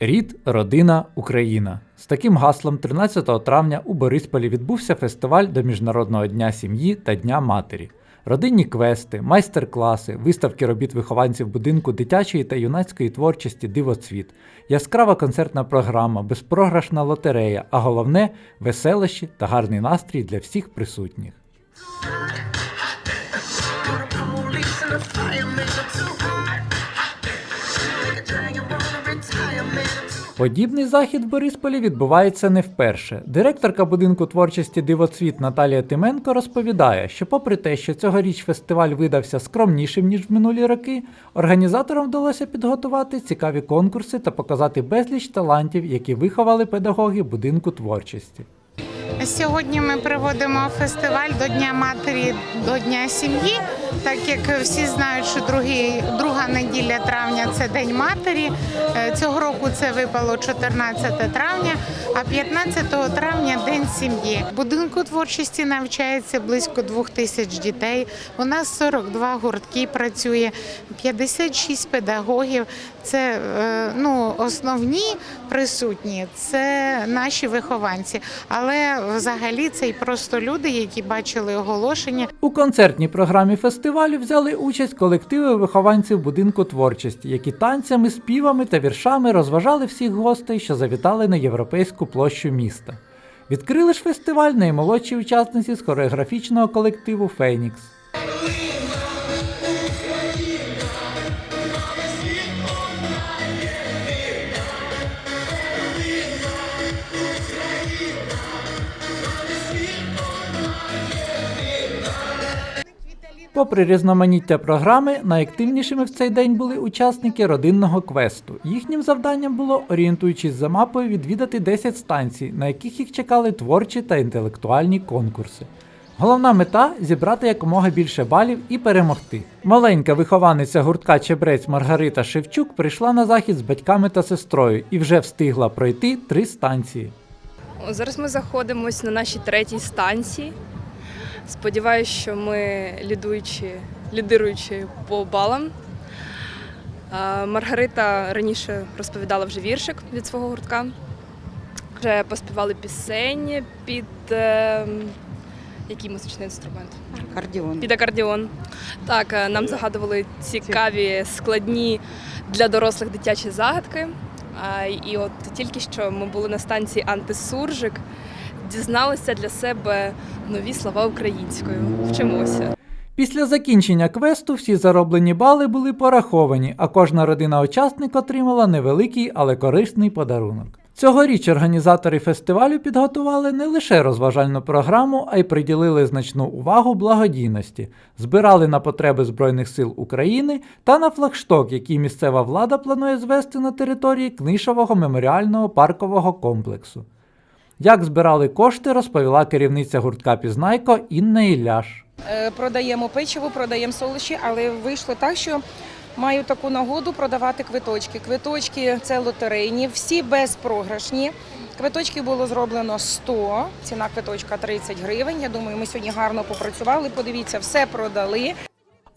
Рід, родина, Україна. З таким гаслом 13 травня у Борисполі відбувся фестиваль до Міжнародного дня сім'ї та Дня матері. Родинні квести, майстер-класи, виставки робіт вихованців будинку дитячої та юнацької творчості Дивоцвіт, яскрава концертна програма, безпрограшна лотерея, а головне веселощі та гарний настрій для всіх присутніх. Подібний захід в Борисполі відбувається не вперше. Директорка будинку творчості Дивоцвіт Наталія Тименко розповідає, що, попри те, що цьогоріч фестиваль видався скромнішим ніж в минулі роки, організаторам вдалося підготувати цікаві конкурси та показати безліч талантів, які виховали педагоги будинку творчості. Сьогодні ми проводимо фестиваль до Дня матері, до Дня сім'ї. Так як всі знають, що другий, друга неділя травня це День матері. Е, Цього року це випало 14 травня, а 15 травня День сім'ї. В будинку творчості навчається близько двох тисяч дітей. У нас 42 гуртки працює, 56 педагогів. Це е, ну, основні присутні, це наші вихованці. Але взагалі це і просто люди, які бачили оголошення. У концертній програмі фестивалю взяли участь колективи вихованців будинку творчості, які танцями, співами та віршами розважали всіх гостей, що завітали на європейську площу міста. Відкрили ж фестиваль наймолодші учасниці з хореографічного колективу Фенікс. Попри різноманіття програми, найактивнішими в цей день були учасники родинного квесту. Їхнім завданням було, орієнтуючись за мапою, відвідати 10 станцій, на яких їх чекали творчі та інтелектуальні конкурси. Головна мета зібрати якомога більше балів і перемогти. Маленька вихованиця гуртка Чебрець Маргарита Шевчук прийшла на захід з батьками та сестрою і вже встигла пройти три станції. Зараз ми знаходимося на нашій третій станції. Сподіваюсь, що ми лідуючі, лідируючі по балам. Маргарита раніше розповідала вже віршик від свого гуртка. Вже поспівали пісень під е, який музичний інструмент? Акордеон. Під акордіон. Так, е, нам загадували цікаві, складні для дорослих дитячі загадки. І от тільки що ми були на станції Антисуржик, дізналися для себе нові слова українською. Вчимося. Після закінчення квесту всі зароблені бали були пораховані, а кожна родина учасник отримала невеликий, але корисний подарунок. Цьогоріч організатори фестивалю підготували не лише розважальну програму, а й приділили значну увагу благодійності, збирали на потреби Збройних сил України та на флагшток, який місцева влада планує звести на території Книшового меморіального паркового комплексу. Як збирали кошти, розповіла керівниця гуртка Пізнайко Інна Ілляш. Е, Продаємо печиво, продаємо солодощі, але вийшло так, що маю таку нагоду продавати квиточки. Квиточки це лотерейні, всі безпрограшні. Квиточки було зроблено 100, ціна квиточка 30 гривень. Я думаю, ми сьогодні гарно попрацювали. Подивіться, все продали.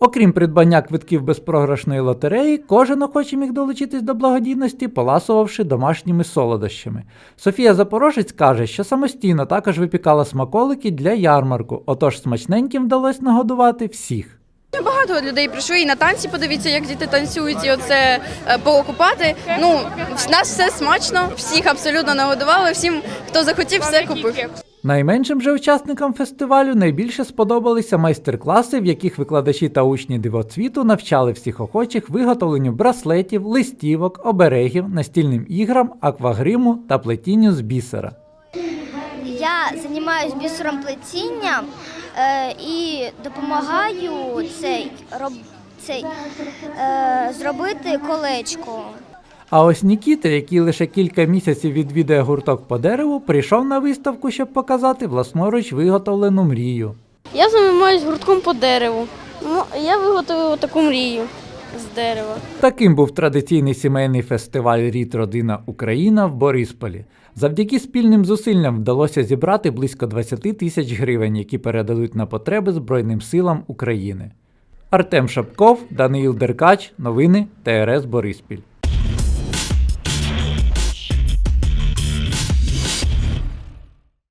Окрім придбання квитків безпрограшної лотереї, кожен охоче міг долучитись до благодійності, поласувавши домашніми солодощами. Софія Запорожець каже, що самостійно також випікала смаколики для ярмарку, отож смачненьким вдалося нагодувати всіх. Багато людей прийшли і на танці подивіться, як діти танцюють, і оце е, поокупати. Ну, в нас все смачно, всіх абсолютно нагодували, всім, хто захотів, все купив. Найменшим же учасникам фестивалю найбільше сподобалися майстер-класи, в яких викладачі та учні дивоцвіту навчали всіх охочих виготовленню браслетів, листівок, оберегів, настільним іграм, аквагриму та плетінню з бісера. Я займаюся бісером плетіння е, і допомагаю цей, роб, цей, е, зробити колечко. А ось Нікіта, який лише кілька місяців відвідує гурток по дереву, прийшов на виставку, щоб показати власноруч виготовлену мрію. Я займаюся гуртком по дереву. Ну, я виготовив таку мрію з дерева. Таким був традиційний сімейний фестиваль Рід Родина Україна в Борисполі. Завдяки спільним зусиллям вдалося зібрати близько 20 тисяч гривень, які передадуть на потреби Збройним силам України. Артем Шапков, Даниїл Деркач, новини ТРС Бориспіль.